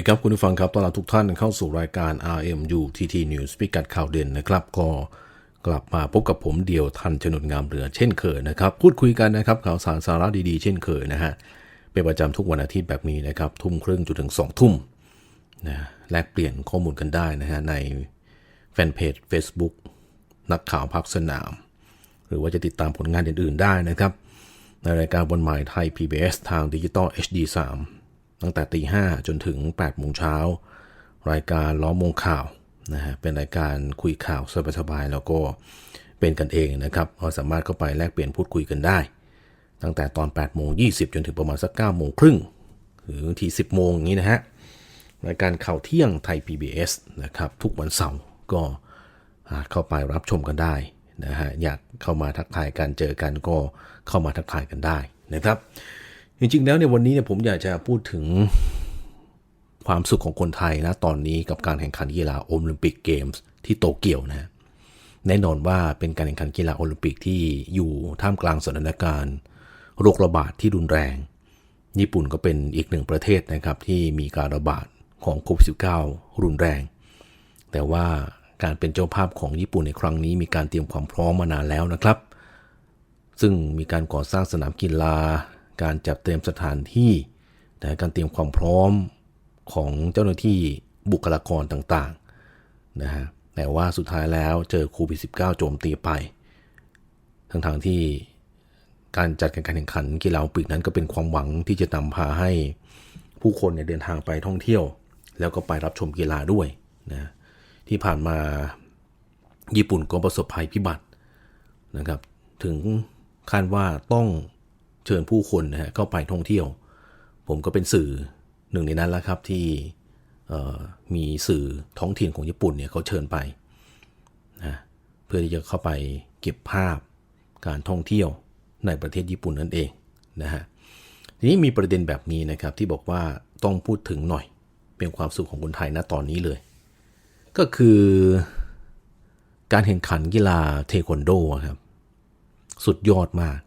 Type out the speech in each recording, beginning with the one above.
ดีครับคุณผู้ฟังครับตอนรับทุกท่านเข้าสู่รายการ RMU TT News พิกัดข่าวเด่นนะครับก็กลับมาพบกับผมเดียวทันชนุนงามเรือเช่นเคยนะครับพูดคุยกันนะครับข่าวสารสาระดีๆ เช่นเคยนะฮะเป็นประจำทุกวันอาทิตย์แบบนี้นะครับทุ่มครึ่งจนถึง2ทุ่มนะแลกเปลี่ยนข้อมูลกันได้นะฮะในแฟนเพจ Facebook นักข่าวพักสนาม หรือว่าจะติดตามผลงานอื่นๆได้นะครับ ในรายการบนหมายไทย PBS ทางดิจิตอล HD 3 ตั้งแต่ตีห้าจนถึง8โมงเช้ารายการล้อมวงข่าวนะฮะเป็นรายการคุยข่าวสบายๆแล้วก็เป็นกันเองนะครับเราสามารถเข้าไปแลกเปลี่ยนพูดคุยกันได้ ตั้งแต่ตอน8โมง20จนถึงประมาณสัก9โมงครึ่งหรือบางที 10โมงอย่างนี้นะฮะรายการข่าวเที่ยงไทย PBS นะครับทุกวันเสาร์ก็เข้าไปรับชมกันได้นะฮะอยากเข้ามาทักทายกันเจอกันก็เข้ามาทักทายกันได้นะครับ จริงๆ แล้วเนี่ยวันนี้เนี่ยผมอยากจะพูดถึงความสุขของคนไทยนะตอนนี้กับการแข่งขันกีฬาโอลิมปิกเกมส์ที่โตเกียวนะแน่นอนว่าเป็นการแข่งขันกีฬาโอลิมปิกที่อยู่ท่ามกลางสถานการณ์โรคระบาดที่รุนแรง ญี่ปุ่นก็เป็นอีกหนึ่งประเทศนะครับที่มีการระบาดของโควิด -19 รุนแรง แต่ว่าการเป็นเจ้าภาพของญี่ปุ่นในครั้งนี้มีการเตรียมความพร้อมมานานแล้วนะครับ ซึ่งมีการก่อสร้างสนามกีฬา การจัดเตรียมสถานที่นะการเตรียมความพร้อมของเจ้าหน้าที่บุคลากรต่างๆนะฮะแต่ว่าสุดท้ายแล้วเจอโควิด -19 โจมตีไป ทั้งๆทที่การจัดการแข่งขันกีฬาโอลิมปิกนั้นก็เป็นความหวังที่จะนำพาให้ผู้คนเนี่ยเดินทางไปท่องเที่ยว แล้วก็ไปรับชมกีฬาด้วยนะที่ผ่านมาญี่ปุ่นก็ประสบภัยพิบัตินะครับ ถึงขั้นว่าต้อง เชิญผู้คนนะฮะเข้าไปท่องเที่ยว ผมก็เป็นสื่อหนึ่งในนั้นแล้วครับที่มีสื่อท้องถิ่นของญี่ปุ่นเนี่ยเขาเชิญไปนะเพื่อที่จะเข้าไปเก็บภาพการท่องเที่ยวในประเทศญี่ปุ่นนั่นเองนะฮะทีนี้มีประเด็นแบบนี้นะครับที่บอกว่าต้องพูดถึงหน่อยเป็นความสุขของคนไทยณตอนนี้เลย ก็คือการแข่งขันกีฬาเทควันโดครับ สุดยอดมาก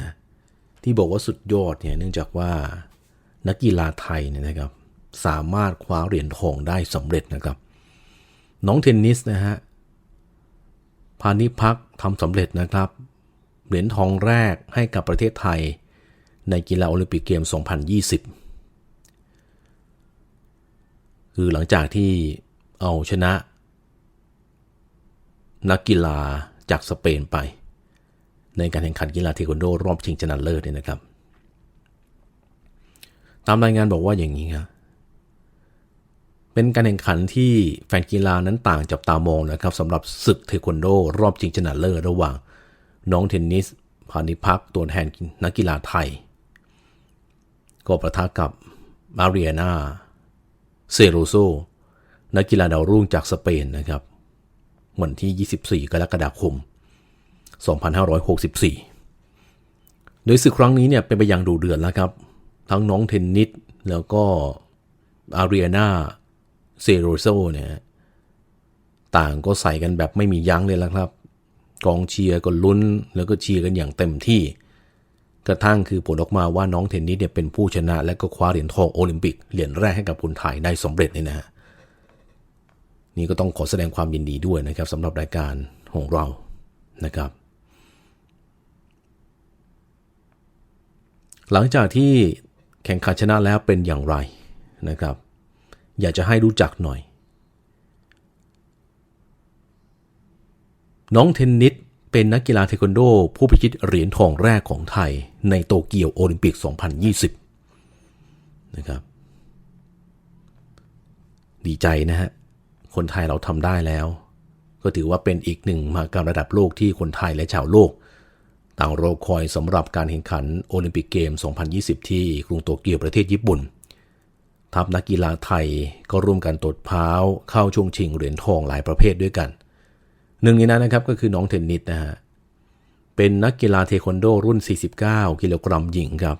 นะ ที่บอกว่าสุดยอดเนี่ยเนื่องจากว่านักกีฬาไทยเนี่ยนะครับสามารถคว้าเหรียญทองได้สำเร็จนะครับ น้องเทนนิสนะฮะพานิพักทำสำเร็จนะครับ เหรียญทองแรกให้กับประเทศไทย ในกีฬาโอลิมปิกเกม 2020 คือหลังจากที่เอาชนะ นักกีฬาจากสเปนไป ในการแข่งขันกีฬาเทควันโดรอบชิงชนะเลิศเนี่ยนะครับ ตามรายงานบอกว่าอย่างนี้ครับเป็นการแข่งขันที่แฟนกีฬานั้นต่างจับตามองนะครับสำหรับศึกเทควันโด รอบชิงชนะเลิศระหว่าง น้องเทนนิสพานิพักตัวแทนนักกีฬาไทย ก็ประทะกับมาเรียนาเซโรโซนักกีฬาดาวรุ่งจากสเปนนะครับ วันที่ 24 กรกฎาคม 2564 โดยศึกครั้งนี้เนี่ยเป็นไปอย่างดูเดือดแล้วครับ ทั้งน้องเทนนิสแล้วก็อารีนาเซโรโซเนี่ยต่างก็ใส่กันแบบไม่มียั้งเลยแล้วครับ กองเชียร์ก็ลุ้นแล้วก็เชียร์กันอย่างเต็มที่ กระทั่งคือผลออกมาว่าน้องเทนนิสเนี่ยเป็นผู้ชนะ และก็คว้าเหรียญทองโอลิมปิกเหรียญแรกให้กับคนไทยได้สำเร็จเลยนะฮะนี่ก็ต้องขอแสดงความยินดีด้วยนะครับสำหรับรายการของเรานะครับ หลังจากที่แข่งขันชนะแล้วเป็นอย่างไรนะครับ อยากจะให้รู้จักหน่อย น้องเทนนิสเป็นนักกีฬาเทควันโด ผู้พิชิตเหรียญทองแรกของไทยในโตเกียวโอลิมปิก 2020 นะครับ ดีใจนะฮะ คนไทยเราทำได้แล้ว ก็ถือว่าเป็นอีกหนึ่งมหากรรมระดับโลกที่คนไทยและชาวโลก ต่างรอคอยสำหรับการแข่งขันโอลิมปิกเกม 2020 ที่กรุงโตเกียวประเทศญี่ปุ่น ทัพนักกีฬาไทยก็ร่วมกันตดพร้าเข้าช่วงชิงเหรียญทองหลายประเภทด้วยกัน หนึ่งในนั้นนะครับก็คือน้องเทนนิสนะฮะ เป็นนักกีฬาเทควันโดรุ่น 49 กิโลกรัมหญิงครับ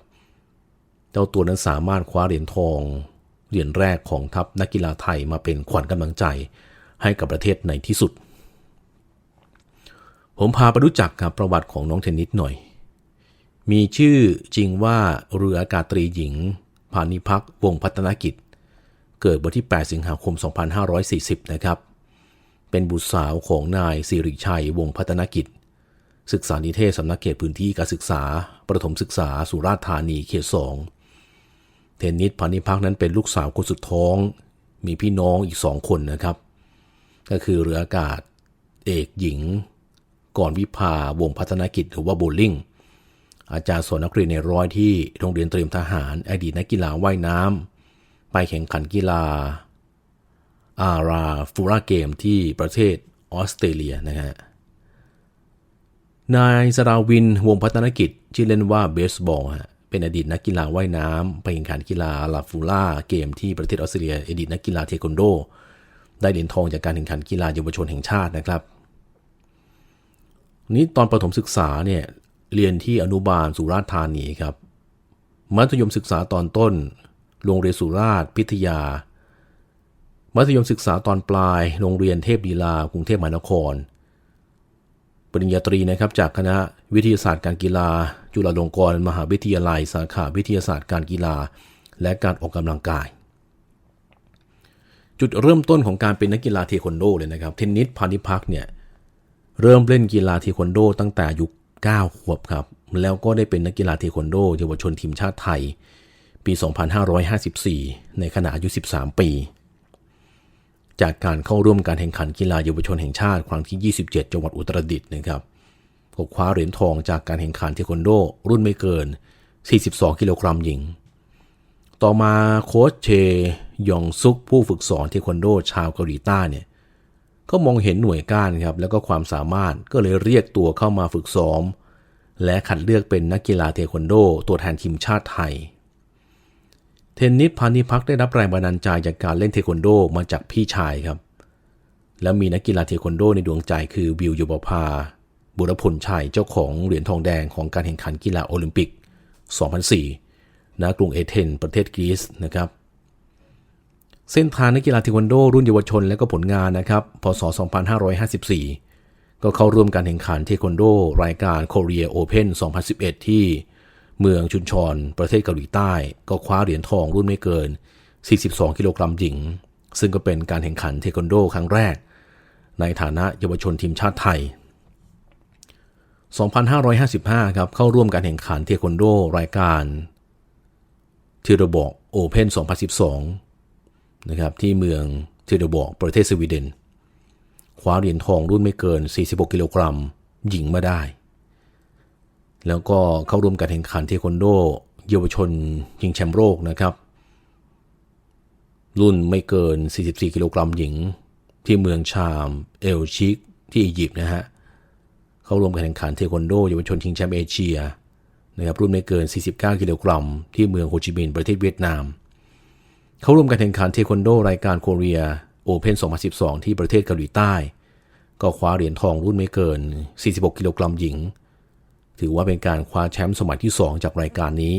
เจ้าตัวนั้นสามารถคว้าเหรียญทอง เหรียญแรกของทัพนักกีฬาไทยมาเป็นขวัญกำลังใจให้กับประเทศในที่สุด ผมพาไปรู้จักกับประวัติของน้องเทนนิสหน่อย มีชื่อจริงว่าเรืออากาศตรีหญิงพานิพักวงพัฒนกิจ เกิดวันที่ 8 สิงหาคม 2540 นะครับ เป็นบุตรสาวของนายสิริชัยวงพัฒนกิจ ศึกษานิเทศสำนักเขตพื้นที่การศึกษา ประถมศึกษาสุราษฎร์ธานีเขตสองเทนนิสพานิพักนั้นเป็นลูกสาวคนสุดท้อง มีพี่น้องอีกสองคนนะครับ ก็คือเรืออากาศ เอกหญิง ก่อนวิภาวงพัฒนกิจหรือว่าโบลิ่งอาจารย์สอนนักเรียนในร้อยที่โรงเรียนเตรียมทหารอดีตนักกีฬาว่ายน้ำไปแข่งขันกีฬาอาราฟูราเกมที่ประเทศออสเตรเลียนะฮะนายสราวินวงพัฒนกิจชื่อเล่นว่าเบสบอลฮะเป็นอดีตนักกีฬาว่ายน้ำไปแข่งขันกีฬาลาฟูล่าเกมที่ประเทศออสเตรเลียอดีตนักกีฬาเทควันโด ได้เหรียญทองจากการแข่งขันกีฬาเยาวชนแห่งชาตินะครับ นี้ตอนประถมศึกษาเนี่ยเรียนที่อนุบาลสุราษฎร์ธานีครับ มัธยมศึกษาตอนต้น โรงเรียนสุราษฎร์พิทยา มัธยมศึกษาตอนปลาย โรงเรียนเทพดีลากรุงเทพมหานคร ปริญญาตรีนะครับจากคณะวิทยาศาสตร์การกีฬา จุฬาลงกรณ์มหาวิทยาลัย สาขาวิทยาศาสตร์การกีฬา และการออกกำลังกาย จุดเริ่มต้นของการเป็นนักกีฬาเทควันโดเลยนะครับ เทนนิสพานิพักเนี่ยเเริ่มเล่นกีฬาเทควันโดตั้งแต่อายุ9ขวบครับ แล้วก็ได้เป็นนักกีฬาเทควันโดเยาวชนทีมชาติไทย ปี 2554 ในขณะอายุ 13 ปี จากการเข้าร่วมการแข่งขันกีฬาเยาวชนแห่งชาติครั้งที่ 27 จังหวัดอุตรดิตถ์นะครับก็คว้าเหรียญทองจากการแข่งขันเทควันโด รุ่นไม่เกิน 42 กิโลกรัมหญิง ต่อมาโค้ชเชยองซุกผู้ฝึกสอนเทควันโด ชาวเกาหลีใต้เนี่ย ก็มองเห็นหน่วยก้านครับแล้วก็ความสามารถก็เลยเรียกตัวเข้ามาฝึกซ้อม และคัดเลือกเป็นนักกีฬาเทควันโด ตัวแทนทีมชาติไทย เทนนิสพานิพักได้รับแรงบันดาลใจจากการเล่นเทควันโดมาจากพี่ชายครับ แล้วมีนักกีฬาเทควันโดในดวงใจคือบิวโยบพาบุรพลชัยเจ้าของเหรียญทองแดงของการแข่งขันกีฬาโอลิมปิก 2004ณกรุงเอเธนส์ประเทศกรีซนะครับ เส้นทางนักกีฬาเทควันโด รุ่นเยาวชนและก็ผลงานนะครับ พศ 2554 ก็เข้าร่วมการแข่งขันเทควันโด รายการ Korea Open 2011 ที่เมืองชุนชอนประเทศเกาหลีใต้ ก็คว้าเหรียญทองรุ่นไม่เกิน 42 กิโลกรัมหญิง ซึ่งก็เป็นการแข่งขันเทควันโด ครั้งแรก ในฐานะเยาวชนทีมชาติไทย 2555 ครับเข้าร่วมการแข่งขันเทควันโด รายการเทโรบอกโอเพน2012 นะครับที่เมืองเทิโรบอกประเทศสวีเดนคว้าเหรียญทองรุ่นไม่เกิน 46 กิโลกรัม หญิงมาได้ แล้วก็เข้าร่วมการแข่งขันเทควันโด เยาวชนชิงแชมป์โลกนะครับ รุ่นไม่เกิน 44 กิโลกรัมหญิง ที่เมืองชาม เอลชิก ที่อียิปต์นะฮะเข้าร่วมการแข่งขันเทควันโด เยาวชนชิงแชมป์เอเชียนะครับรุ่นไม่เกิน 49 กิโลกรัม ที่เมืองโฮจิมินห์ประเทศเวียดนาม เข้าร่วมการแข่งขันเทควันโดรายการโคเรียโอเพน2012 ที่ประเทศเกาหลีใต้ ก็คว้าเหรียญทองรุ่นไม่เกิน 46 กิโลกรัมหญิง ถือว่าเป็นการคว้าแชมป์สมัยที่ 2 จากรายการนี้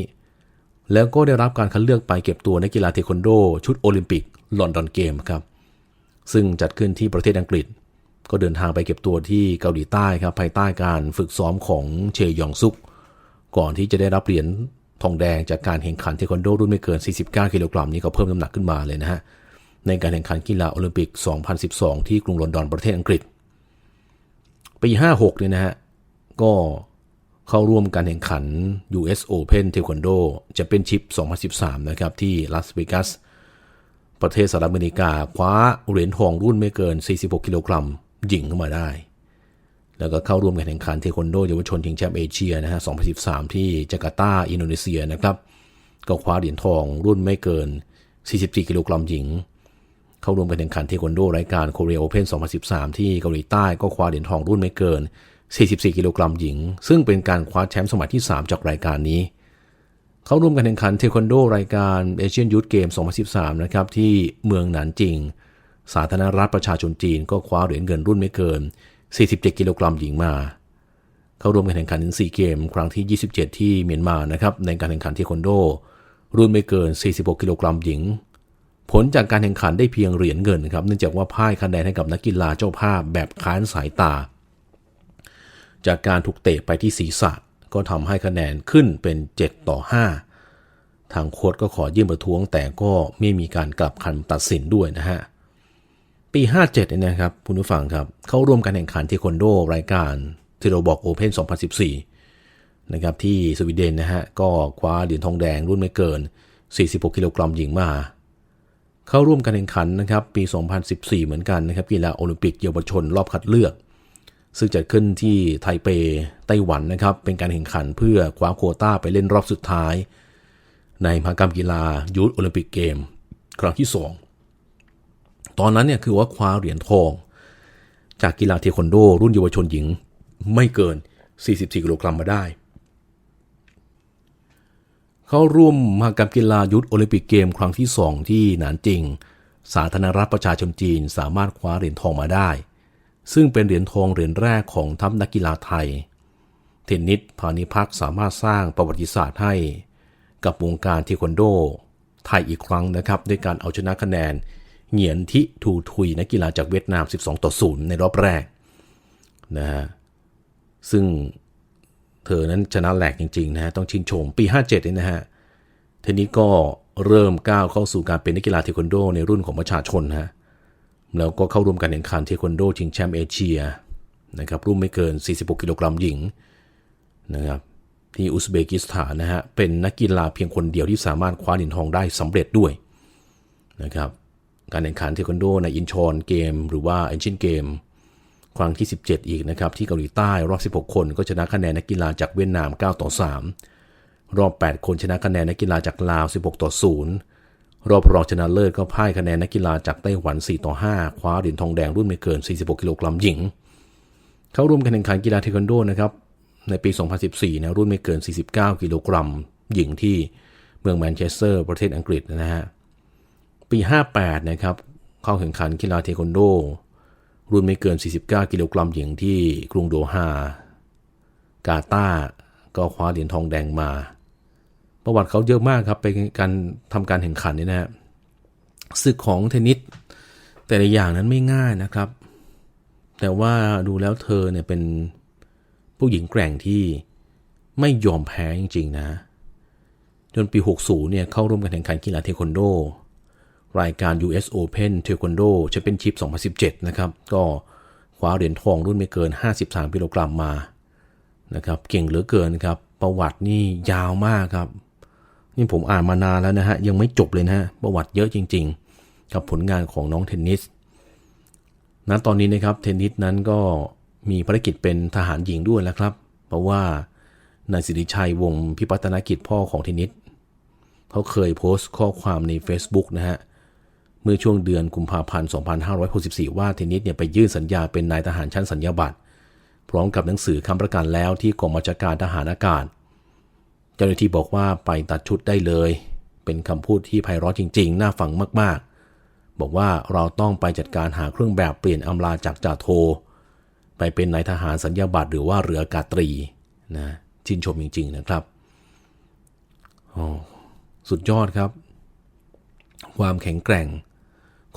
แล้วก็ได้รับการคัดเลือกไปเก็บตัวในกกีฬาเทควันโด ชุดโอลิมปิกลอนดอนเกมครับ ซึ่งจัดขึ้นที่ประเทศอังกฤษ ก็เดินทางไปเก็บตัวที่เกาหลีใต้ครับภายใต้การฝึกซ้อมของเชยองซุก ก่อนที่จะได้รับเหรียญ ทองแดงจากการแข่งขันเทควันโดรุ่นไม่เกิน 49 กิโลกรัมนี้ก็เพิ่มน้ำหนักขึ้นมาเลยนะฮะ ในการแข่งขันกีฬาโอลิมปิก 2012 ที่กรุงลอนดอนประเทศอังกฤษ ปี 56 เนี่ยนะฮะ ก็เข้าร่วมการแข่งขัน US Open Taekwondo จะเป็นชิป 2013 นะครับ ที่ลาสเวกัส ประเทศสหรัฐอเมริกา คว้าเหรียญทองรุ่นไม่เกิน 46 กิโลกรัมหญิงเข้ามาได้ แล้วก็เข้าร่วมการแข่งขันเทควันโดเยาวชนชิงแชมป์เอเชียนะฮะ 2013 ที่จาการ์ตา อินโดนีเซียนะครับ ก็คว้าเหรียญทองรุ่นไม่เกิน 44 กิโลกรัมหญิง เข้าร่วมการแข่งขันเทควันโดรายการโคเรียโอเพน2013 ที่เกาหลีใต้ก็คว้าเหรียญทองรุ่นไม่เกิน 44 กิโลกรัมหญิง ซึ่งเป็นการคว้าแชมป์สมัยที่ 3 จากรายการนี้ เข้าร่วมการแข่งขันเทควันโดรายการเอเชียนยูทเกม 2013 นะครับที่เมืองหนานจิง สาธารณรัฐประชาชนจีนก็คว้าเหรียญเงินรุ่นไม่เกิน 47 กิโลกรัมหญิงมา เข้าร่วมการแข่งขันซีเกม ครั้งที่ 27 ที่เมียนมานะครับในการแข่งขันเทควันโด รุ่นไม่เกิน 46 กิโลกรัมหญิง ผลจากการแข่งขันได้เพียงเหรียญเงินครับเนื่องจากว่าพ่ายคะแนนให้กับนักกีฬาเจ้าภาพแบบค้านสายตา จากการถูกเตะไปที่ศีรษะก็ทำให้คะแนนขึ้นเป็น 7 ต่อ 5 ทางโค้ชก็ขอยื่นประท้วงแต่ก็ไม่มีการกลับคำตัดสินด้วยนะฮะ ปี 57เนี่ยนะครับคุณผู้ฟังครับ เข้าร่วมการแข่งขันเทควันโดรายการที่เราบอกโอเพน2014 นะครับที่สวีเดนนะฮะ ก็คว้าเหรียญทองแดงรุ่นไม่เกิน 46 กิโลกรัมหญิงมา เข้าร่วมการแข่งขันนะครับปี 2014 เหมือนกันนะครับกีฬาโอลิมปิกเยาวชนรอบคัดเลือก ซึ่งจัดขึ้นที่ไทเปไต้หวันนะครับเป็นการแข่งขันเพื่อคว้าโควต้าไปเล่นรอบสุดท้าย ในมหกรรมกีฬายูทโอลิมปิกเกม ครั้งที่ 2 ตอนนั้นเนี่ยคือว่าคว้าเหรียญทอง จากกีฬาเทควันโด รุ่นเยาวชนหญิงไม่เกิน 44กิโลกรัมมาได้ เขาร่วมมหกรรมกีฬายุทธโอลิมปิกเกมครั้งที่ 2 ที่หนานจิง สาธารณรัฐประชาชนจีนสามารถคว้าเหรียญทองมาได้ ซึ่งเป็นเหรียญทองเหรียญแรกของทัพนักกีฬาไทย เทนนิสพานิพักสามารถสร้างประวัติศาสตร์ให้ กับวงการเทควันโดไทยอีกครั้งนะครับ ด้วยการเอาชนะคะแนน เหงียนทิทูทุยนักกีฬาจากเวียดนาม 12 ต่อ 0 ในรอบแรกนะฮะซึ่งเธอนั้นชนะแหลกจริงๆนะฮะต้องชื่นชมปี 57เนี่นะฮะเทนนิสก็เริ่มก้าวเข้าสู่การเป็นนักกีฬาเทควันโด ในรุ่นของประชาชนฮะแล้วก็เข้าร่วมการแข่งขันเทควันโดชิงแชมป์เอเชียนะครับรุ่นไม่เกิน 46 กิโลกรัมหญิงนะครับที่อุซเบกิสถานนะฮะเป็นนักกีฬาเพียงคนเดียวที่สามารถคว้าเหรียญทองได้สำเร็จด้วยนะครับ การแข่งขันเทควันโดในอินชอนเกม หรือว่าเอนชินเกม ครั้งที่ 17 อีกนะครับ ที่เกาหลีใต้รอบ 16 คนก็ชนะคะแนนนักกีฬาจากเวียดนาม 9 ต่อ 3 รอบ 8 คนชนะคะแนนนักกีฬาจากลาว 16 ต่อ 0 รอบรองชนะเลิศก็พ่ายคะแนนนักกีฬาจากไต้หวัน 4 ต่อ 5 คว้าเหรียญทองแดงรุ่นไม่เกิน 46 กิโลกรัมหญิง เข้าร่วมการแข่งขันกีฬาเทควันโดนะครับในปี 2014 นะรุ่นไม่เกิน 49 กิโลกรัมหญิงที่เมืองแมนเชสเตอร์ประเทศอังกฤษนะฮะ ปี 58 นะครับ เข้าแข่งขันกีฬาเทควันโด รุ่นไม่เกิน 49 กิโลกรัมหญิงที่กรุงโดฮา กาตาร์ก็คว้าเหรียญทองแดงมา ประวัติเขาเยอะมากครับเป็นการทำการแข่งขันนี่นะฮะศึกของเทนนิสแต่ละอย่างนั้นไม่ง่ายนะครับ แต่ว่าดูแล้วเธอเนี่ยเป็นผู้หญิงแกร่งที่ไม่ยอมแพ้จริง ๆ นะ จนปี 60 เนี่ยเข้าร่วมการแข่งขันกีฬาเทควันโด รายการ US Open Taekwondo Championship 2017 นะครับ ก็คว้าเหรียญทองรุ่นไม่เกิน 53กิโลกรัมมา นะครับ เก่งเหลือเกินครับ ประวัตินี่ยาวมากครับ นี่ผมอ่านมานานแล้วนะฮะ ยังไม่จบเลยนะฮะ ประวัติเยอะจริง ๆ กับผลงานของน้องเทนนิสณตอนนี้นะครับ เทนนิสนั้นก็มีภารกิจเป็นทหารหญิงด้วยแล้วครับ เพราะว่านายสิริชัยวงพิพัฒนกิจพ่อของเทนนิสเขาเคยโพสต์ข้อความใน Facebook นะฮะเเมื่อช่วงเดือนกุมภาพันธ์ 2564 ว่าเทนนิสเนี่ยไปยื่นสัญญาเป็นนายทหารชั้นสัญญาบัตรพร้อมกับหนังสือคำประกันแล้วที่กองบัญชาการทหารอากาศ เจ้าหน้าที่บอกว่าไปตัดชุดได้เลย เป็นคำพูดที่ไพเราะจริง ๆ น่าฟังมาก ๆ บอกว่าเราต้องไปจัดการหาเครื่องแบบเปลี่ยนอำลาจากจ่าโท ไปเป็นนายทหารสัญญาบัตรหรือว่าเรืออากาศตรีนะชื่นชมจริง ๆ นะครับโอ้สุดยอดครับ ความแข็งแกร่ง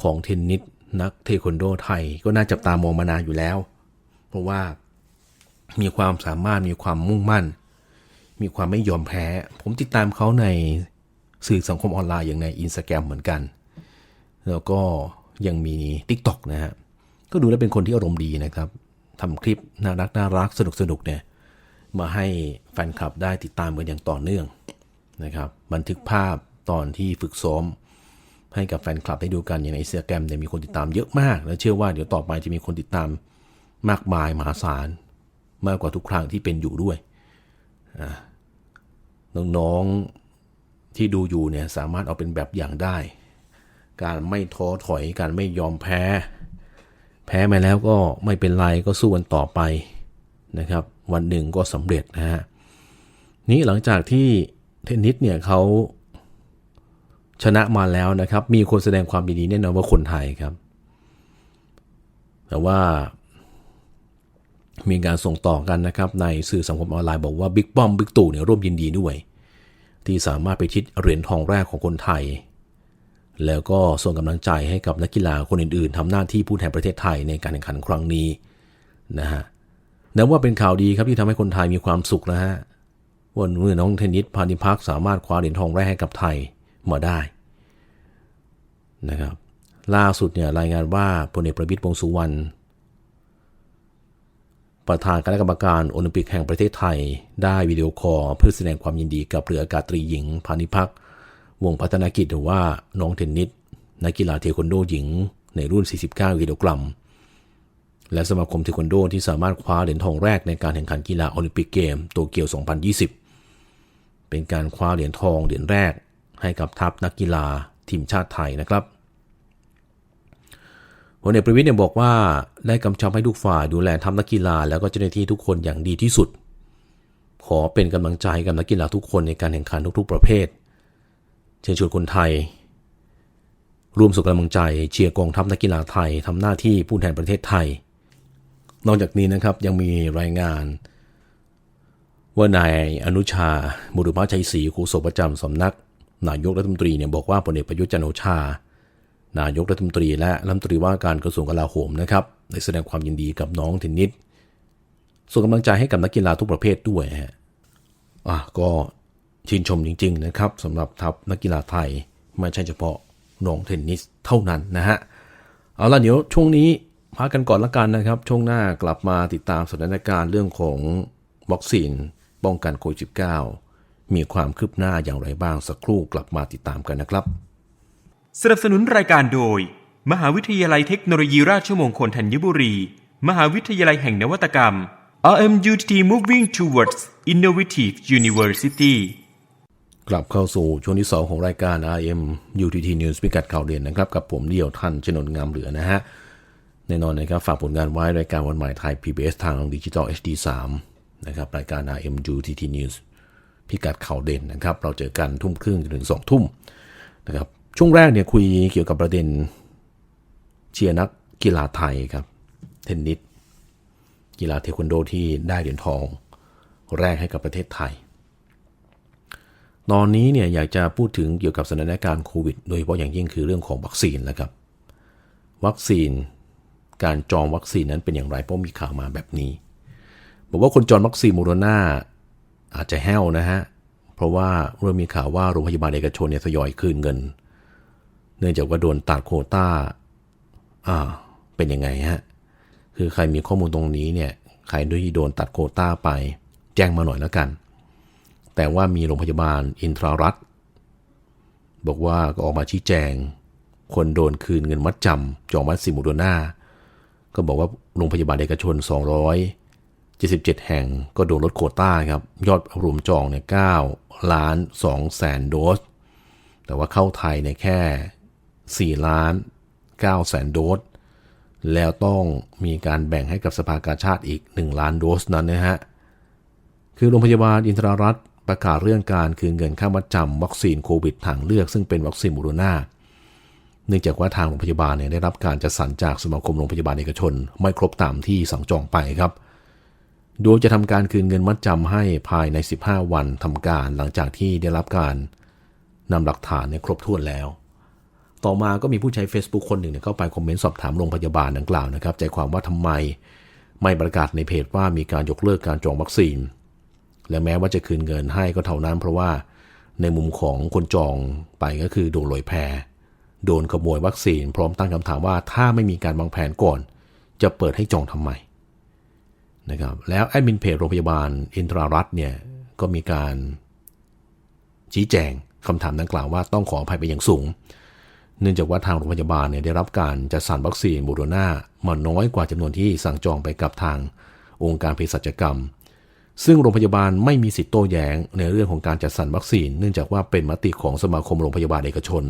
ของเทนนิสนักเทควันโดไทยก็น่าจับตามองมานานอยู่แล้ว เพราะว่ามีความสามารถมีความมุ่งมั่น มีความไม่ยอมแพ้ ผมติดตามเขาในสื่อสังคมออนไลน์อย่างในอินสตาแกรมเหมือนกัน แล้วก็ยังมี TikTok นะฮะ ก็ดูแล้วเป็นคนที่อารมณ์ดีนะครับทำคลิปน่ารักน่ารักสนุกสนุกเนี่ย มาให้แฟนคลับได้ติดตามกันอย่างต่อเนื่องนะครับ บันทึกภาพตอนที่ฝึกซ้อม ให้กับแฟนคลับได้ดูกันอย่างในอินสตาแกรมเนี่ยมีคนติดตามเยอะมาก และเชื่อว่าเดี๋ยวต่อไปจะมีคนติดตามมากมายมหาศาลมากกว่าทุกครั้งที่เป็นอยู่ด้วยน้องๆที่ดูอยู่เนี่ยสามารถเอาเป็นแบบอย่างได้ การไม่ท้อถอยการไม่ยอมแพ้ แพ้มาแล้วก็ไม่เป็นไรก็สู้กันต่อไปนะครับ วันหนึ่งก็สำเร็จนะฮะนี้หลังจากที่เทนนิสเนี่ยเขา ชนะมาแล้วนะครับ มีคนแสดงความยินดีแน่นอนว่าคนไทยครับ แต่ว่า มีการส่งต่อกันนะครับ ในสื่อสังคมออนไลน์บอกว่าบิ๊กป้อมบิ๊กตู่เนี่ยร่วมยินดีด้วย ที่สามารถไปชิดเหรียญทองแรกของคนไทย แล้วก็ส่งกำลังใจให้กับนักกีฬาคนอื่นๆทำหน้าที่ผู้แทนประเทศไทยในการแข่งขันครั้งนี้นะฮะนับว่าเป็นข่าวดีครับที่ทำให้คนไทยมีความสุขนะฮะว่าเมื่อน้องเทนนิสพานิพักสามารถคว้าเหรียญทองแรกให้กับไทย มาได้นะครับล่าสุดเนี่ยรายงานว่าพลเอกประวิตรวงสุวรรณประธานคณะกรรมการโอลิมปิกแห่งประเทศไทย ได้วิดีโอคอลเพื่อแสดงความยินดีกับเรืออากาศตรีหญิง พานิพักวงพัฒนกิจหรือว่าน้องเทนนิสนักกีฬาเทควันโดหญิง ในรุ่น 49 กิโลกรัม และสมาคมเทควันโดที่สามารถคว้าเหรียญทองแรกในการแข่งขันกีฬาโอลิมปิกเกมโตเกียว 2020 เป็นการคว้าเหรียญทองเหรียญแรก ให้กับทัพนักกีฬาทีมชาติไทยนะครับพลเอกประวิทย์เนี่ยบอกว่าได้กำชับให้ทุกฝ่ายดูแลทัพนักกีฬาแล้วก็เจ้าหน้าที่ทุกคนอย่างดีที่สุด ขอเป็นกำลังใจกับนักกีฬาทุกคนในการแข่งขันทุกๆประเภท เชิญชวนคนไทย ร่วมส่งกำลังใจเชียร์กองทัพนักกีฬาไทยทำหน้าที่ผู้แทนประเทศไทย นอกจากนี้นะครับยังมีรายงาน ว่านายอนุชาบุรุษชัยศรีโฆษกประจำสำนัก นายกรัฐมนตรีเนี่ยบอกว่าพลเอกประยุทธ์จันโอชา นายกรัฐมนตรีและรัฐมนตรีว่าการกระทรวงกลาโหมนะครับได้แสดงความยินดีกับน้องเทนนิสส่งกำลังใจให้กับนักกีฬาทุกประเภทด้วยฮะอะก็ชื่นชมจริง ๆ นะครับสำหรับทัพนักกีฬาไทยไม่ใช่เฉพาะน้องเทนนิสเท่านั้นนะฮะเอาล่ะเดี๋ยวช่วงนี้พักกันก่อนละกันนะครับ ช่วงหน้ากลับมาติดตามสถานการณ์เรื่องของวัคซีนป้องกันโควิด -19 มีความคืบหน้าอย่างไรบ้างสักครู่กลับมาติดตามกันนะครับ สนับสนุนรายการโดย มหาวิทยาลัยเทคโนโลยีราชมงคลธัญบุรี มหาวิทยาลัยแห่งนวัตกรรม RMUTT Moving Towards Innovative University กลับเข้าสู่ช่วงที่ 2 ของรายการ RM UTT News พิกัดข่าวเด่นนะครับ กับผมเดียวทันชนนงามเหลือนะฮะ แน่นอนนะครับ ฝากผลงานไว้รายการวันใหม่ไทย PBS ทางดิจิตอล HD 3 นะครับ รายการ RM UTT News พิกัดข่าวเด่นนะครับ เราเจอกันทุ่มครึ่งจนถึง2ทุ่มนะครับช่วงแรกเนี่ยคุยเกี่ยวกับประเด็นเชียร์นักกีฬาไทยครับ เทนนิสกีฬาเทควันโดที่ได้เหรียญทอง แรกให้กับประเทศไทย ตอนนี้เนี่ยอยากจะพูดถึงเกี่ยวกับสถานการณ์โควิด โดยเฉพาะอย่างยิ่งคือเรื่องของวัคซีนนะครับ วัคซีนการจองวัคซีนนั้นเป็นอย่างไรเพราะมีข่าวมาแบบนี้ บอกว่าคนจองวัคซีนโมโรนา อาจจะแห้วนะฮะ เพราะว่าเริ่มมีข่าวว่าโรงพยาบาลเอกชนเนี่ยทยอยคืนเงิน เนื่องจากว่าโดนตัดโควต้า อ่า เป็นยังไงฮะ คือใครมีข้อมูลตรงนี้เนี่ย ใครด้วยที่โดนตัดโควต้าไป แจ้งมาหน่อยแล้วกัน แต่ว่ามีโรงพยาบาลอินทรารัฐบอกว่าก็ออกมาชี้แจง คนโดนคืนเงินมัดจำจองวัคซีนโมโดนาก็บอกว่าโรงพยาบาลเอกชน 77 แห่งก็โดนลดโควต้าครับ ยอดรวมจองเนี่ย9ล้าน2แสนโดส แต่ว่าเข้าไทยเนี่ยแค่ 4 ล้าน9แสนโดส แล้วต้องมีการแบ่งให้กับสภากาชาติอีก 1 ล้านโดสนั้นนะฮะ คือโรงพยาบาลอินทรารัฐประกาศเรื่องการคืนเงินค่ามัดจำวัคซีนโควิดทางเลือก ซึ่งเป็นวัคซีนโมโดนาเนื่องจากว่าทางโรงพยาบาลเนี่ยได้รับการจัดสรรจากสมาคมโรงพยาบาลเอกชน ไม่ครบตามที่สั่งจองไปครับ โดยจะทำการคืนเงินมัดจำให้ภายใน 15 วันทำการหลังจากที่ได้รับการนำหลักฐานเนี่ยครบถ้วนแล้ว ต่อมาก็มีผู้ใช้ Facebook คนหนึ่งเนี่ยเข้าไปคอมเมนต์สอบถามโรงพยาบาลดังกล่าวนะครับ ใจความว่าทำไมไม่ประกาศในเพจว่ามีการยกเลิกการจองวัคซีน และแม้ว่าจะคืนเงินให้ก็เท่านั้นเพราะว่าในมุมของคนจองไปก็คือโดนลอยแพโดนขโมยวัคซีน พร้อมตั้งคำถามว่าถ้าไม่มีการวางแผนก่อน จะเปิดให้จองทำไม นะครับแล้วแอดมินเพจโรงพยาบาลอินทรารัฐเนี่ยก็มีการชี้แจงคำถามดังกล่าวว่าต้องขออภัยไปอย่างสูง เนื่องจากว่าทางโรงพยาบาลเนี่ยได้รับการจัดสรรวัคซีนโมโดนามาน้อยกว่าจำนวนที่สั่งจองไปกับทางองค์การเภสัชกรรม ซึ่งโรงพยาบาลไม่มีสิทธิ์โต้แย้งในเรื่องของการจัดสรรวัคซีน เนื่องจากว่าเป็นมติของสมาคมโรงพยาบาลเอกชน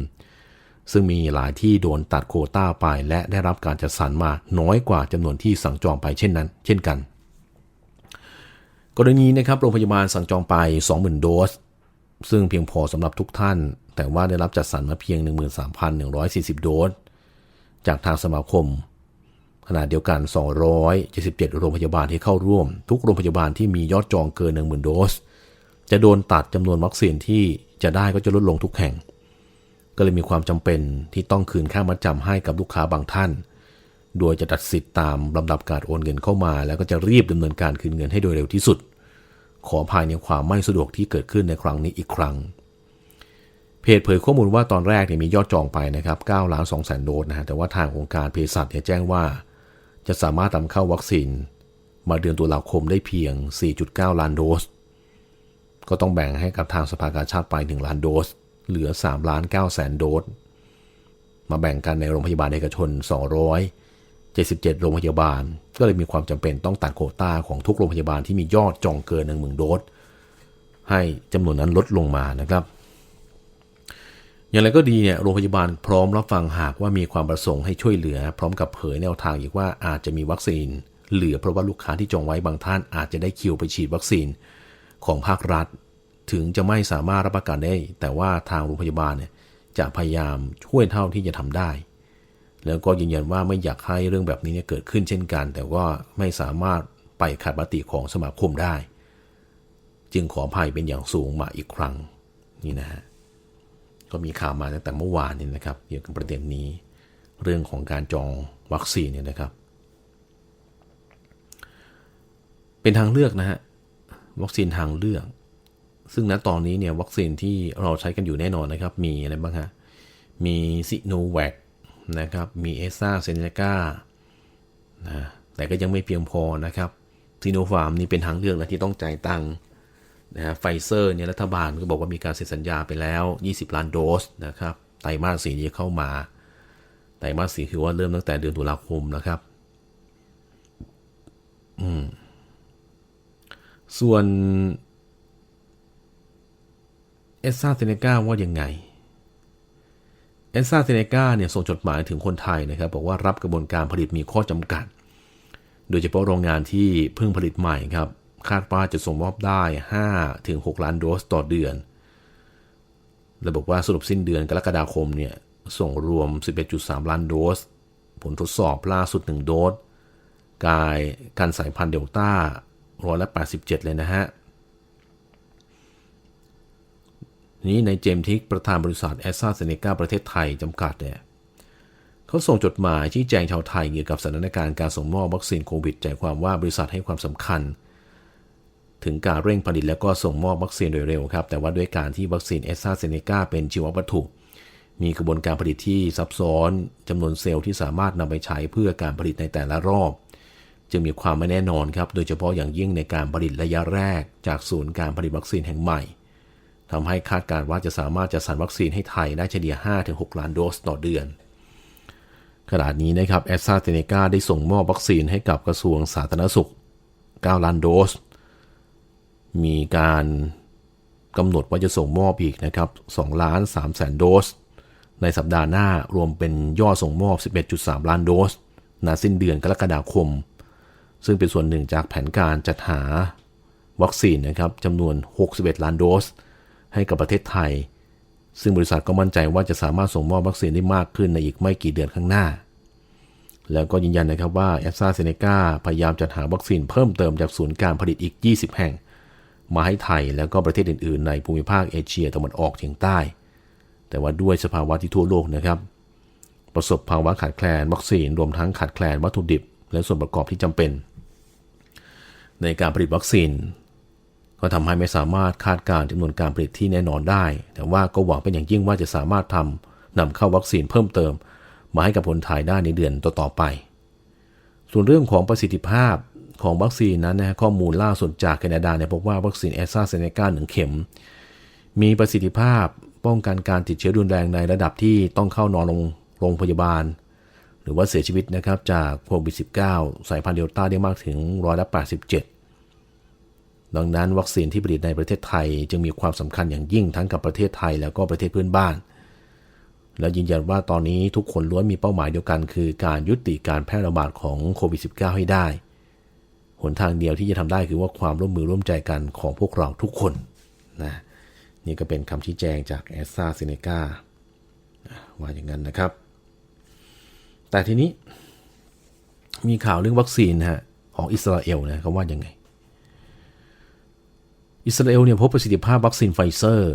ซึ่งมีหลายที่โดนตัดโควต้าไป และได้รับการจัดสรรมาน้อยกว่าจำนวนที่สั่งจองไปเช่นนั้น เช่นกัน กรณีนะครับโรงพยาบาลสั่งจองไป 20,000 โดส ซึ่งเพียงพอสำหรับทุกท่าน แต่ว่าได้รับจัดสรรมาเพียง 13,140 โดส จากทางสมาคม ขณะเดียวกัน 277 โรงพยาบาลที่เข้าร่วม ทุกโรงพยาบาลที่มียอดจองเกิน 10,000 โดส จะโดนตัดจำนวนวัคซีนที่จะได้ก็จะลดลงทุกแห่ง ก็เลยมีความจำเป็นที่ต้องคืนค่ามัดจำให้กับลูกค้าบางท่าน โดยจะตัดสิทธิ์ตามลำดับการโอนเงินเข้ามา แล้วก็จะรีบดำเนินการคืนเงินให้โดยเร็วที่สุด ขอภัยในความไม่สะดวกที่เกิดขึ้นในครั้งนี้อีกครั้ง เพจเผยข้อมูลว่าตอนแรกเนี่ยมียอดจองไปนะครับ9ล้าน2แสนโดสนะฮะแต่ว่าทางองค์การเภสัชเนี่ยแจ้งว่า จะสามารถนำเข้าวัคซีน มาเดือนตุลาคมได้เพียง 4.9 ล้านโดส ก็ต้องแบ่งให้กับทางสภากาชาติไป1ล้านโดส เหลือ3ล้าน9แสนโดสมาแบ่งกันในโรงพยาบาลเอกชน 77 โรงพยาบาล ก็เลยมีความจำเป็นต้องตัดโควต้าของทุกโรงพยาบาลที่มียอดจองเกิน 1 0,000 โดส ให้จำนวนนั้นลดลงมานะครับ อย่างไรก็ดีเนี่ยโรงพยาบาลพร้อมรับฟังหากว่ามีความประสงค์ให้ช่วยเหลือ พร้อมกับเผยแนวทางอีกว่าอาจจะมีวัคซีน เหลือเพราะว่าลูกค้าที่จองไว้บางท่านอาจจะได้คิวไปฉีดวัคซีนของภาครัฐ ถึงจะไม่สามารถรับประกันได้ แต่ว่าทางโรงพยาบาลเนี่ยจะพยายามช่วยเท่าที่จะทำได้ แล้วก็ยืนยันว่าไม่อยากให้เรื่องแบบนี้เนี่ยเกิดขึ้นเช่นกัน แต่ว่าไม่สามารถไปขัดมติของสมาคมได้ จึงขออภัยเป็นอย่างสูงมาอีกครั้งนี่นะฮะก็มีข่าวมาตั้งแต่เมื่อวานนี่นะครับเกี่ยวกับประเด็นนี้ เรื่องของการจองวัคซีนเนี่ยนะครับ เป็นทางเลือกนะฮะวัคซีนทางเลือก ซึ่งณตอนนี้เนี่ยวัคซีนที่เราใช้กันอยู่แน่นอนนะครับ มีอะไรบ้างฮะมีซิโนแวค นะครับมีเอซ่าเซเนกานะแต่ก็ยังไม่เพียงพอนะครับซีโนฟาร์มนี่เป็นทางเลือกนะที่ต้องจ่ายตังค์นะฮะไฟเซอร์เนี่ยรัฐบาลก็บอกว่ามีการเซ็นสัญญาไปแล้ว 20 ล้านโดสนะครับไตรมาสสี่นี้เข้ามาไตรมาสสี่คือว่าเริ่มตั้งแต่เดือนตุลาคมนะครับอืมส่วนเอสซาเซเนกาว่ายังไง เอสซาเซเนกาเนี่ยส่งจดหมายถึงคนไทยนะครับบอกว่ารับกระบวนการผลิตมีข้อจำกัด โดยเฉพาะโรงงานที่เพิ่งผลิตใหม่ครับคาดว่าจะส่งมอบได้5ถึง6ล้านโดสต่อเดือนและบอกว่าสรุปสิ้นเดือนกรกฎาคมเนี่ยส่งรวม 11.3 ล้านโดส ผลทดสอบล่าสุด 1 โดส กายการสายพันธุ์เดลต้าร้อยละ87 เลยนะฮะ นี้ในเจมทิกประธานบริษัทแอสซาเซเนกาประเทศไทยจำกัดเนี่ยเขาส่งจดหมายชี้แจงชาวไทยเกี่ยวกับสถานการณ์การส่งมอบวัคซีนโควิดใจความว่าบริษัทให้ความสำคัญ ถึงการเร่งผลิตและก็ส่งมอบวัคซีนโดยเร็วครับ แต่ว่าด้วยการที่วัคซีนเอสซาเซเนกาเป็นชีววัตถุ มีกระบวนการผลิตที่ซับซ้อนจำนวนเซลล์ที่สามารถนำไปใช้เพื่อการผลิตในแต่ละรอบ จึงมีความไม่แน่นอนครับ โดยเฉพาะอย่างยิ่งในการผลิตระยะแรก จากศูนย์การผลิตวัคซีนแห่งใหม่ ทำให้คาดการณ์ว่าจะสามารถจะสั่นวัคซีนให้ไทยได้เฉลี่ย 5-6 ล้านโดสต่อเดือน ขณะนี้นะครับแอสซาเซเนกาได้ส่งมอบวัคซีนให้กับกระทรวงสาธารณสุข 9 ล้านโดส มีการกำหนดว่าจะส่งมอบอีกนะครับ2ล้าน3แสนโดส ในสัปดาห์หน้ารวมเป็นยอดส่งมอบ 11.3 ล้านโดสณสิ้นเดือนกรกฎาคม ซึ่งเป็นส่วนหนึ่งจากแผนการจัดหาวัคซีนนะครับจำนวน 61 ล้านโดส ให้กับประเทศไทย ซึ่งบริษัทก็มั่นใจว่าจะสามารถส่งมอบวัคซีนได้มากขึ้นในอีกไม่กี่เดือนข้างหน้า แล้วก็ยืนยันนะครับว่าแอสซาเซเนกาพยายามจัดหาวัคซีนเพิ่มเติมจากศูนย์การผลิตอีก 20 แห่ง มาให้ไทยแล้วก็ประเทศอื่น ๆ ในภูมิภาคเอเชียตะวันออกเฉียงใต้ แต่ว่าด้วยสภาวะที่ทั่วโลกนะครับ ประสบภาวะขาดแคลนวัคซีนรวมทั้งขาดแคลนวัตถุดิบ และส่วนประกอบที่จำเป็น ในการผลิตวัคซีน ก็ทำให้ไม่สามารถคาดการณ์จำนวนการผลิตที่แน่นอนได้ แต่ว่าก็หวังเป็นอย่างยิ่งว่าจะสามารถทำนำเข้าวัคซีนเพิ่มเติม มาให้กับคนไทยได้ในเดือนต่อๆไป ส่วนเรื่องของประสิทธิภาพของวัคซีนนั้นนะข้อมูลล่าสุดจากแคนาดาเนี่ยพบว่าวัคซีนแอสตราเซเนกาหนึ่งเข็ม มีประสิทธิภาพป้องกันการติดเชื้อรุนแรงในระดับที่ต้องเข้านอนโรงพยาบาล หรือว่าเสียชีวิตนะครับจากโควิด -19 สายพันธุ์เดลต้าได้มากถึงร้อยละ87 ดังนั้นวัคซีนที่ผลิตในประเทศไทย จึงมีความสำคัญอย่างยิ่งทั้งกับประเทศไทยแล้วก็ประเทศเพื่อนบ้าน และยืนยันว่าตอนนี้ทุกคนล้วนมีเป้าหมายเดียวกัน คือการยุติการแพร่ระบาดของโควิด -19 ให้ได้ หนทางเดียวที่จะทำได้คือว่าความร่วมมือร่วมใจกันของพวกเราทุกคนนะนี่ก็เป็นคำชี้แจงจากแอสซาเซเนกาว่าอย่างนั้นนะครับ แต่ทีนี้มีข่าวเรื่องวัคซีนนะฮะของอิสราเอลนะเขาว่ายังไง อิสราเอลเนี่ยพบประสิทธิภาพวัคซีนไฟเซอร์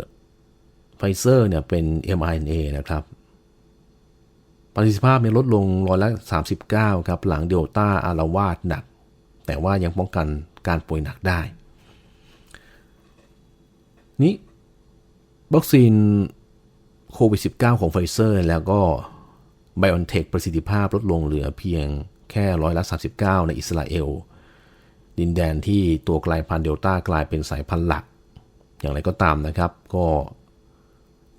ไฟเซอร์เนี่ยเป็น mRNA นะครับประสิทธิภาพเนี่ยลดลงร้อยละ39 ครับ หลังเดลต้าอารวาดหนัก แต่ว่ายังป้องกันการป่วยหนักได้ นี้วัคซีนโควิด -19 ของไฟเซอร์แล้วก็ b i o n t e c h ประสิทธิภาพลดลงเหลือเพียงแค่ร้อยละ39 ในอิสราเอล ดินแดนที่ตัวกลายพันธุ์เดลต้ากลายเป็นสายพันธุ์หลัก อย่างไรก็ตามนะครับ ก็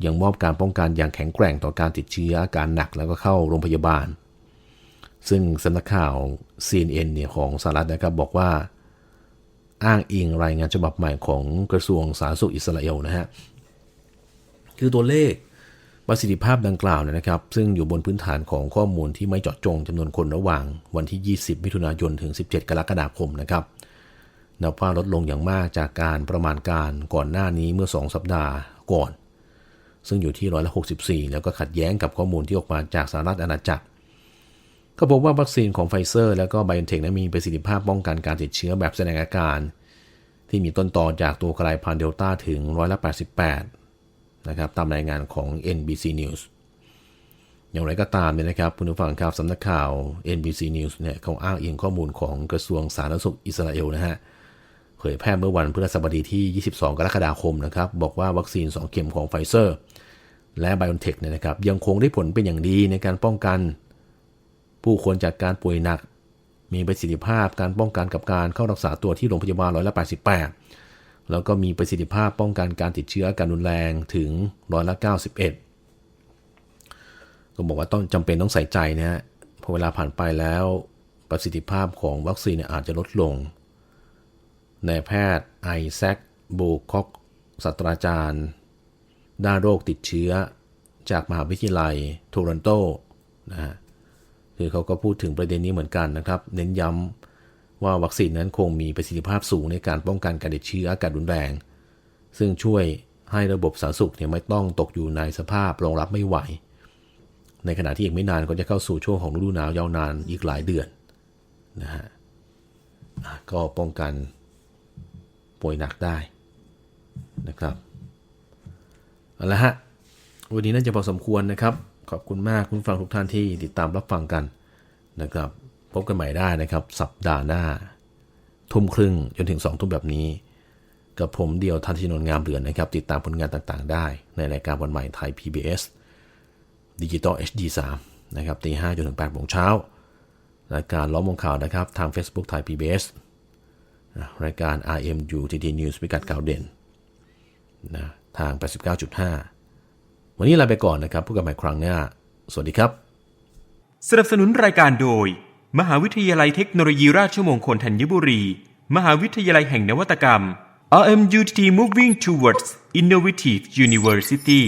ยังมอบการป้องกันอย่างแข็งแกร่งต่อการติดเชื้ออาการหนักแล้วก็เข้าโรงพยาบาล ซึ่งสำนักข่าว CNN เนี่ยของสหรัฐนะครับบอกว่าอ้างอิงรายงานฉบับใหม่ของกระทรวงสาธารณสุขอิสราเอลนะฮะ คือตัวเลข ประสิทธิภาพดังกล่าวนะครับ ซึ่งอยู่บนพื้นฐานของข้อมูลที่ไม่เจาะจงจำนวนคนระหว่างวันที่ 20 มิถุนายนถึง 17 กรกฎาคมนะครับนับว่าลดลงอย่างมากจากการประมาณการก่อนหน้านี้เมื่อ 2 สัปดาห์ก่อน ซึ่งอยู่ที่ร้อยละ64 แล้วก็ขัดแย้งกับข้อมูลที่ออกมาจากสหรัฐอาณาจักร ก็พบว่าวัคซีนของไฟเซอร์ แล้วก็ไบโอเทคนั้นมีประสิทธิภาพป้องกันการติดเชื้อแบบแสดงอาการ ที่มีต้นตอจากตัวกลายพันธุ์เดลต้าถึงร้อยละ88 นะครับตามรายงานของ NBC News อย่างไรก็ตามเนี่ยนะครับคุณผู้ฟังครับสำนักข่าว NBC News เนี่ยเขาอ้างอิงข้อมูลของกระทรวงสาธารณสุขอิสราเอลนะฮะเผยแพร่เมื่อวันพฤหัสบดีที่ 22 กรกฎาคมนะครับบอกว่าวัคซีน 2 เข็มของไฟเซอร์ และ b i o n t e c h เนี่ยนะครับยังคงได้ผลเป็นอย่างดีในการป้องกัน ผู้คนจากการป่วยหนัก มีประสิทธิภาพการป้องกันกับการเข้ารักษาตัวที่โรงพยาบาลร้อยละ88 แล้วก็มีประสิทธิภาพป้องกันการติดเชื้ออาการรุนแรงถึงร้อยละ91 ก็บอกว่าต้องจำเป็นต้องใส่ใจนะฮะพอเวลาผ่านไปแล้วประสิทธิภาพของวัคซีนอาจจะลดลงนายแพทย์ไอแซคโบคอกศาสตราจารย์ ด้านโรคติดเชื้อ จากมหาวิทยาลัยโทรอนโตนะฮะคือเขาก็พูดถึงประเด็นนี้เหมือนกันนะครับ เน้นย้ำ ว่าวัคซีนนั้นคงมีประสิทธิภาพสูงในการป้องกันการติดเชื้ออาการรุนแรง ซึ่งช่วยให้ระบบสาธารณสุขเนี่ยไม่ต้องตกอยู่ในสภาพรองรับไม่ไหว ในขณะที่อีกไม่นานก็จะเข้าสู่ช่วงของฤดูหนาวยาวนานอีกหลายเดือนนะฮะก็ป้องกันป่วยหนักได้นะครับเอาละฮะวันนี้น่าจะพอสมควรนะครับ ขอบคุณมากคุณฟังทุกท่านที่ติดตามรับฟังกันนะครับ พบกันใหม่ได้นะครับ สัปดาห์หน้า ทุ่มครึ่งจนถึงสองทุ่มแบบนี้ กับผมเดียวทันทีนน์งามเหลือนนะครับ ติดตามผลงานต่างๆ ได้ ในรายการวันใหม่ไทย PBS ดิจิตอล HD 3นะครับตี5จนถึง8โมงเช้ารายการล้อมวงข่าวนะครับ ทาง Facebook ไทย PBS นะรายการ RMU TT News พิกัดข่าวเด่นนะทาง 89.5 วันนี้ลาไปก่อนนะครับพบกันใหม่ครั้งหน้า สวัสดีครับ สนับสนุนรายการโดย มหาวิทยาลัยเทคโนโลยีราชมงคลธัญบุรี มหาวิทยาลัยแห่งนวัตกรรม RMUTT Moving Towards Innovative University